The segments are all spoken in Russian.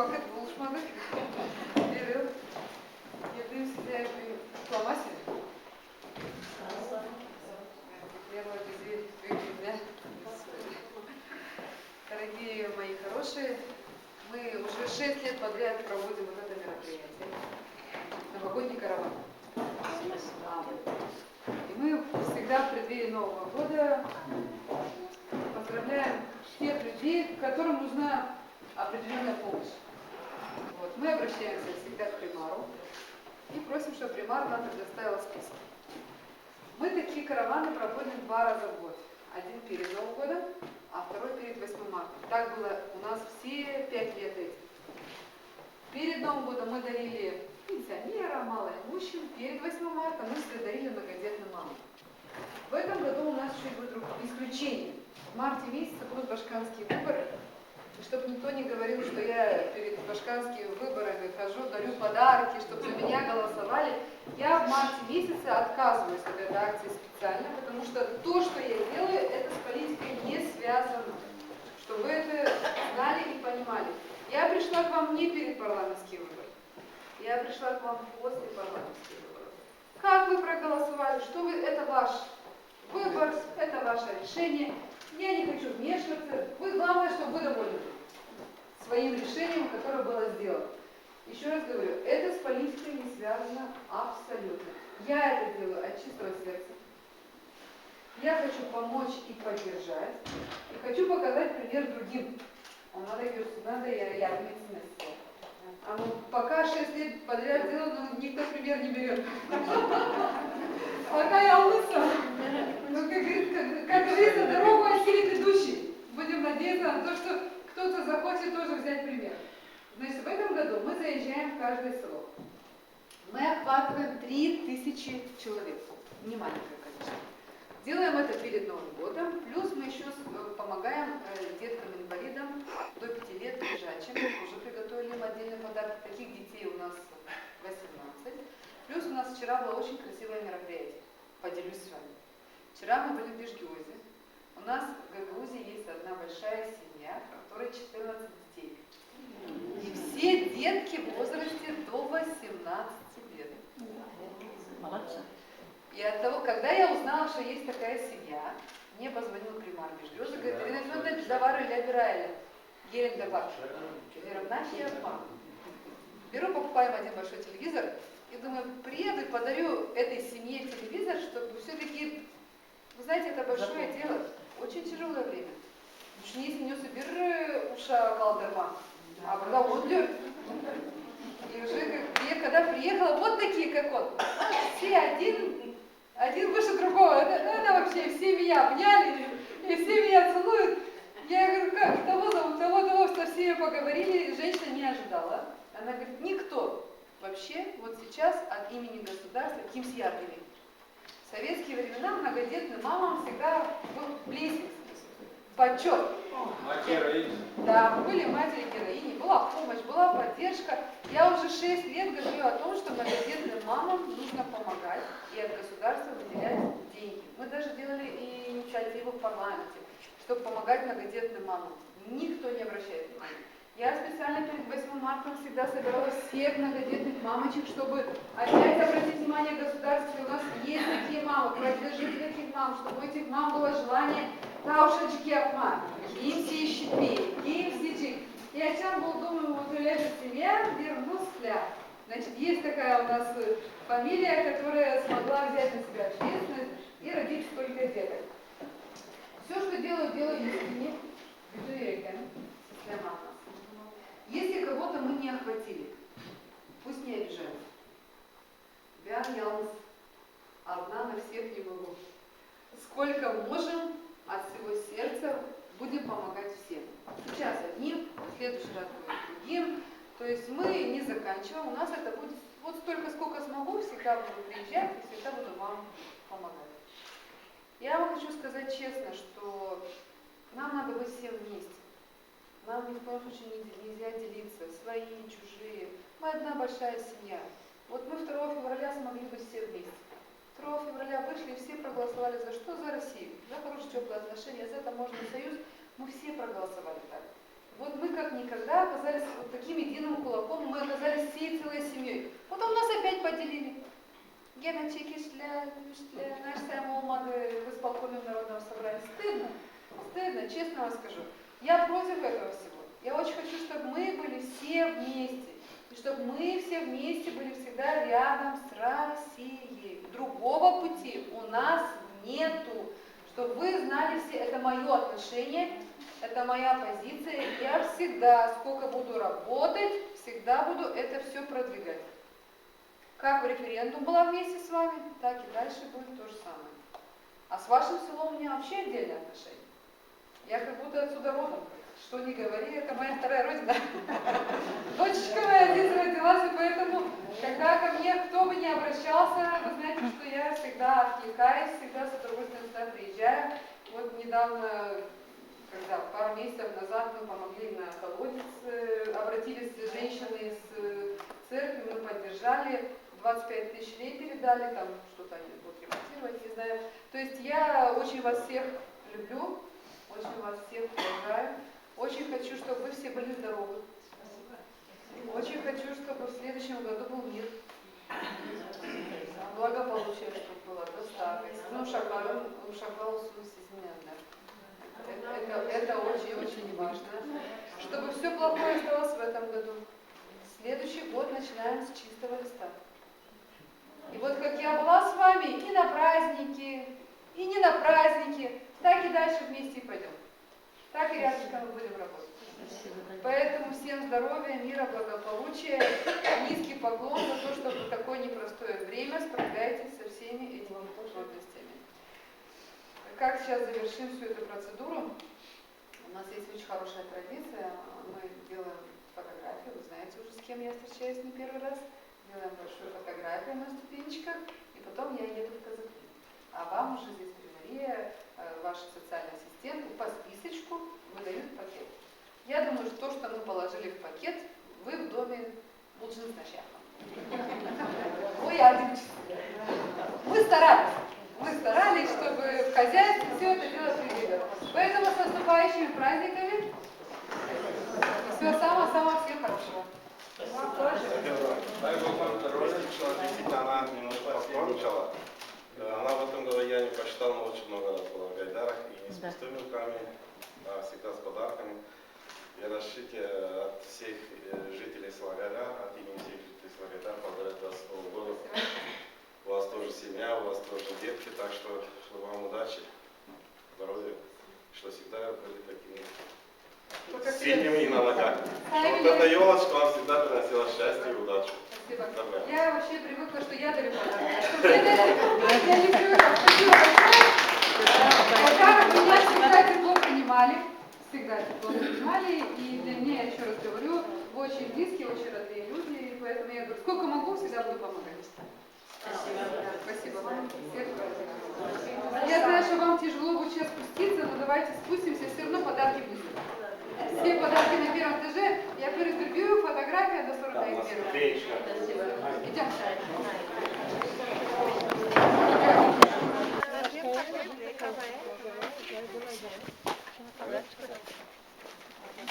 vakit buluşmadık. Bir yıl, yedi size bir diplomasi. Первое визит меня. Дорогие мои хорошие, мы уже шесть лет подряд проводим вот это мероприятие. Новогодний караван. И мы всегда в преддверии Нового года поздравляем тех людей, которым нужна определенная помощь. Вот. Мы обращаемся всегда к примару и просим, чтобы примар нам предоставил список. Мы такие караваны проводим два раза в год. Один перед Новым годом, а второй перед 8 марта. Так было у нас все пять лет этих. Перед Новым годом мы дарили пенсионерам, малоимущим. Перед 8 марта мы всегда дарили многодетным мамам. В этом году у нас чуть будет исключение. В марте месяце будут башканские выборы. И чтобы никто не говорил, что я перед башканскими выборами хожу, дарю подарки, чтобы за меня голосовали, я в марте месяце отказываюсь от этой акции специально, потому что то, что я делаю, это с политикой не связано. Чтобы вы это знали и понимали. Я пришла к вам не перед парламентскими выборами. Я пришла к вам после парламентских выборов. Как вы проголосовали, что вы, это ваш выбор, это ваше решение. Я не хочу вмешиваться. Вы главное, чтобы вы довольны своим решением, которое было сделано. Еще раз говорю, это с политикой не связано абсолютно. Я это делаю от чистого сердца. Я хочу помочь и поддержать. И хочу показать пример другим. Он надо говорю, надо я, я ответственность. А ну, пока 6 лет подряд делаю, но никто пример не берет. Пока я лысо. Ну, как, говорит- как- как говорится, дорогу осилит идущий. Будем надеяться на то, что кто-то захочет тоже взять пример. Значит, в этом году мы заезжаем в каждое село. Мы охватываем 3000 человек. Не маленькое количество. Делаем это перед Новым годом, плюс мы еще э, помогаем э, деткам-инвалидам до 5 лет лежачим. Уже приготовили им отдельный подарок. Таких детей у нас 18. Плюс у нас вчера было очень красивое мероприятие. Поделюсь с вами. Вчера мы были в Бежгиозе. У нас в Гагаузе есть одна большая семья, в которой 14 детей. И все детки в возрасте до 18 лет. Молодцы. И от того, когда я узнала, что есть такая семья, мне позвонил примар Междёза, говорит, Ирина Федоровна, Давара Лябирайля, Ерин Давар. Веровнахия Апа. Беру, покупаем один большой телевизор и думаю, приеду и подарю этой семье телевизор, чтобы все-таки, вы знаете, это большое дело, очень тяжелое время. Çünkü не bir уши калдырма, а когда отлер. И уже я когда приехала, вот такие, как он. Все один, один выше другого. Это, это вообще все меня обняли, и все меня целуют. Я говорю, как, того зовут, того, того, все всеми поговорили, женщина не ожидала. Она говорит, никто вообще вот сейчас от имени государства, каким с яркими. В советские времена многодетным мамам всегда был лестница, почет. Мать героини. Да, были матери героини, была помощь, была поддержка. Я уже 6 лет говорю о том, что многодетным мамам нужно помогать и от государства выделять деньги. Мы даже делали и инициативу в парламенте, чтобы помогать многодетным мамам. Никто не обращает внимания. Я специально перед 8 марта всегда собирала всех многодетных мамочек, чтобы опять обратить внимание государства. У нас есть такие мамы, принадлежит таких мам, чтобы у этих мам было желание Щепи, Гимси Чик. И о чем был, думаю, вот эта семья Вермусля. Значит, есть такая у нас э, фамилия, которая смогла взять на себя ответственность и родить столько деток. Все, что делаю, делаю искренне, веду реками. Если кого-то мы не охватили, пусть не обижаются. Бян Ялнс, одна на всех не могу. Сколько можем, от всего сердца будем помогать всем. Сейчас одним, в следующий раз будет другим. То есть мы не заканчиваем, у нас это будет вот столько, сколько смогу, всегда буду приезжать и всегда буду вам помогать. Я вам хочу сказать честно, что нам надо быть всем вместе. Нам ни в коем случае не- нельзя делиться, свои, чужие. Мы одна большая семья. Вот мы 2 февраля смогли быть все вместе. 2 февраля вышли все проголосовали за что? За Россию. За хорошие теплые отношения, за таможенный союз. Мы все проголосовали так. Вот мы как никогда оказались вот таким единым кулаком, мы оказались всей целой семьей. Потом нас опять поделили. Гена Чекишля, Шля, наш Сэм Олмады в исполкоме народного собрания. Стыдно, стыдно, честно вам скажу. Я против этого всего. Я очень хочу, чтобы мы были все вместе. И чтобы мы все вместе были всегда рядом с Россией. У нас нету. Чтобы вы знали все, это мое отношение, это моя позиция. Я всегда, сколько буду работать, всегда буду это все продвигать. Как в референдум была вместе с вами, так и дальше будет то же самое. А с вашим селом у меня вообще отдельные отношения. Я как будто отсюда родом. Что не говори, это моя вторая родина. Дочечка моя здесь родилась, и поэтому, когда ко мне кто бы ни обращался, вы знаете, что я всегда откликаюсь, всегда с удовольствием сюда приезжаю. Вот недавно, когда пару месяцев назад мы помогли на колодец, э, обратились женщины из э, церкви, мы поддержали, 25 тысяч лей передали, там что-то они будут ремонтировать, не знаю. То есть я очень вас всех люблю, очень вас всех уважаю. Очень хочу, чтобы вы все были здоровы. Очень хочу, чтобы в следующем году был мир. Благополучие, чтобы было, достаток. Ну, шагал, шагал да. Это, это, это очень-очень важно. Чтобы все плохое осталось в этом году. Следующий год начинаем с чистого листа. И вот как я была с вами и на празднике, и не на празднике, так и дальше вместе и пойдем. Так и рядышком мы будем работать. Поэтому всем здоровья, мира, благополучия, низкий поклон за то, что в такое непростое время справляетесь со всеми этими трудностями. Как сейчас завершим всю эту процедуру? У нас есть очень хорошая традиция. Мы делаем фотографию, вы знаете уже, с кем я встречаюсь не первый раз. Делаем большую фотографию на ступенечках, и потом я еду в Казахстан. А вам уже здесь при Э, ваш социальный ассистент, по списочку выдают пакет. Я думаю, что то, что мы положили в пакет, вы в доме лучше сначала. Ой, я Мы старались. Мы старались, чтобы в хозяйстве все это дело привели. Поэтому с наступающими праздниками всего самого-самого всем хорошего. Дай Бог вам здоровья, что она немножко покончила. Э, Она в этом году, но очень много раз была в Гайдарах, и не с Да. пустыми руками, а всегда с подарками. И разрешите от всех э, жителей Слагаря, от имени всех жителей Слагаря поздравить вас с Новым годом. У вас тоже семья, у вас тоже детки, так что вам удачи, здоровья, что всегда были такими Сильными и на ногах. Вот эта елочка вам всегда приносила счастье и удачу. Спасибо. Доброе. Я вообще привыкла, что я дарю подарки. Я люблю это. Спасибо большое. Подарок меня всегда тепло принимали. Всегда тепло принимали. И для меня, я еще раз говорю, вы очень близкие, очень родные люди. И поэтому я говорю, сколько могу, всегда буду помогать. Спасибо. Спасибо вам. Я знаю, что вам тяжело будет сейчас спуститься, но давайте спустимся, все равно подарки будут. Все подарки на первом этаже. Я перетрубию, фотография до 40 первого. Идем.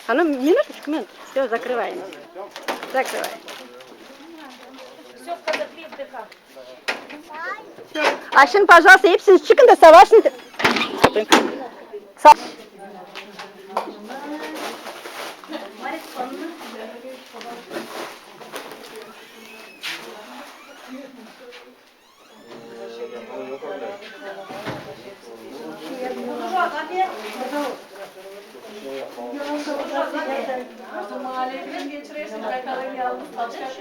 А ну, минуточку, минуточку. Все, закрываем. Закрываем. Все в Казахи вдыха. А şimdi пожалуйста, hepsiniz çıkın da savaşın. Sa- Mahalleden geçirirsin. Bakalım yalnız kalacak.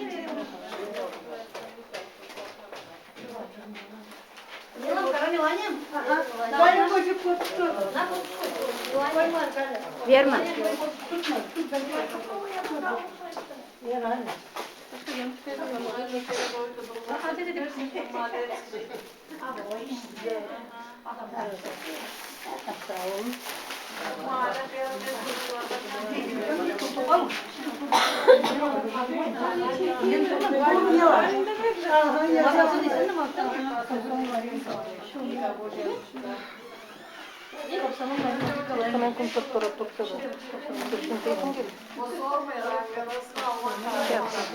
Niye var ya? Ama o işte adamlar sağ olun. Masasını istedim hatta. Şu Sono con tutto rotto tutto. Certo.